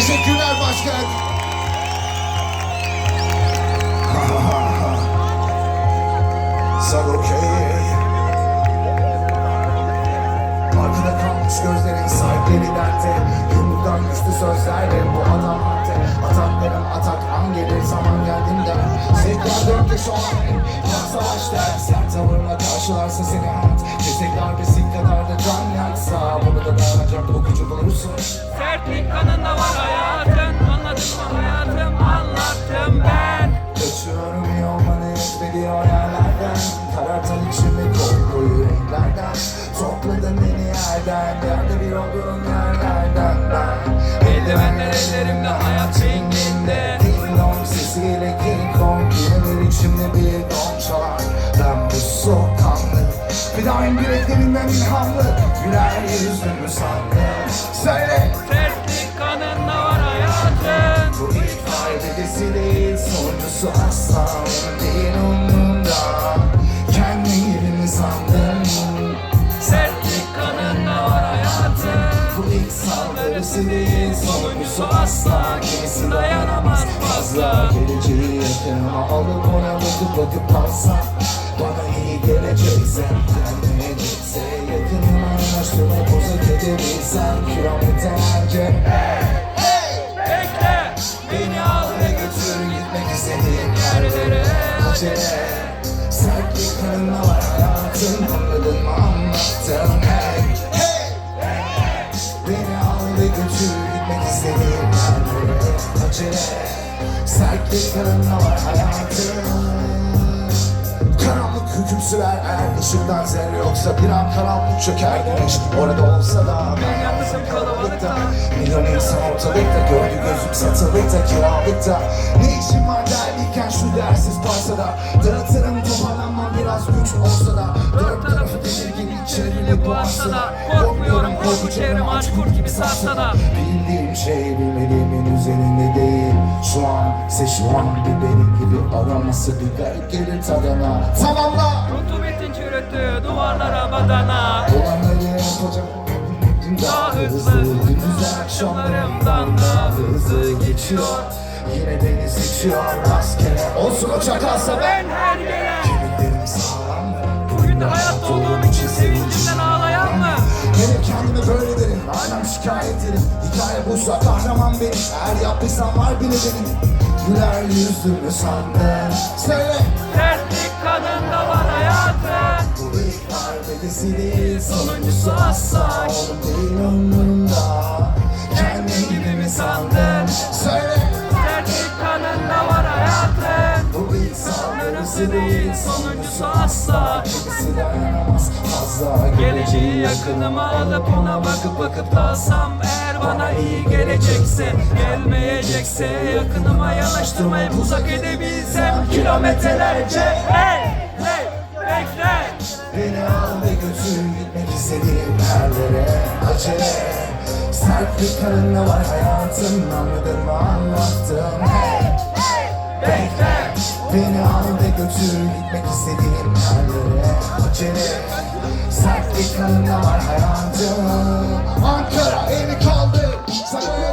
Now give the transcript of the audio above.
Teşekkürler başkan. Sen okey. Arkada kalmış gözlerin sahipleri dertte. Yumruktan güçlü sözlerle bu adam madde Ataklarım atak an gelir zaman geldiğinde. Sevgiler dört yaş olan Yan der Sert tavırla karşılarsa seni. Hayat Kesek darbesi kadar da can yaksa Bunu da dayanacak okuyucu bulursun o yerlerden Karartan içimi koy koyu renklerden Topladın beni yerden Yerde bir olduğum yerlerden ben Eldivenler ellerimde hayat ringinde Ding dong sesiyle King Kong Yenilir içimde bir don çalar Ben bu soğukkanlı Fidain bileklerinden ilhamlı Güler yüzlü mü sandın Söyle Onun değil umurumda. Kendi yerimi sandım. Sertlik kanında var hayatın Bu ilk saldırısı değil Sonuncusu asla Kimisi dayanamaz fazla. Geleceği yakınıma alıp ona bakıp bakıp kalsa Bana iyi gelecekse Gelmeyecekse yakınıma yanaştırıp uzak edebilsem Kilometrelerce Bekle Acele Sertlik kanında var hayatım Anladın mı anlattım hey hey Beni al ve götür gitmek istediğim yerlere Acele Sertlik kanında var hayatım Karanlık hüküm sürer eğer ışıktan zerre yoksa Bir an karanlık çöker güneş. Orada olsa da Ben yalnızım kalabalıkta. Milyon insan ortalıkta gördü gözüm satılıkta kiralıkta Ne işim var derliyken şu dersiz parsada? Dağıtırım toparlanmam biraz güç olsa da Dört tarafı tedirginlik çevrili bu arsada Korkmuyorum korku çevrem aç kurt gibi sarsa da Bildiğim şey bilmediğimin üzerinde değil Şu an an bir benim gibi araması bir garip gelir tadına. Tamamla Rutubetin çürüttüğü duvarlara badana. Olanları yapacak Daha hızlı Gündüz akşamlarımdan daha hızlı geçiyor. Yine beni seçiyor rastgele. Olsun o çakalsa ben her gelen Kemiklerim sağlam. Bugün de hayatta olduğum için sevincimden ağlayan mı? Benim kendime böyle derim Aynen şikayet ederim Hikaye buysa kahraman benim. Eğer yaptıysam var bile benim. Güler yüzlü sandın Söyle. Sertlik değil Sonuncusu asla Oğlum değil umurumda Kendi gibi mi sandın? Söyle. Sertlik kanında var hayatın. Bu ilk saldırısı değil. Sonuncusu asla dayanamaz fazla Geleceği yakınıma alıp ona bakıp bakıp dalsam Eğer bana iyi gelecekse Gelmeyecekse yakınıma yanaştırmayıp uzak edebilsem Kilometrelerce hey Beni al ve götür gitmek istediğim yerlere Acele Sertlik kanında var hayatım Anladın mı anlattım Hey Bekle Beni al ve götür gitmek istediğim yerlere Acele Sertlik kanında var hayatım Ankara eli kaldı Sakın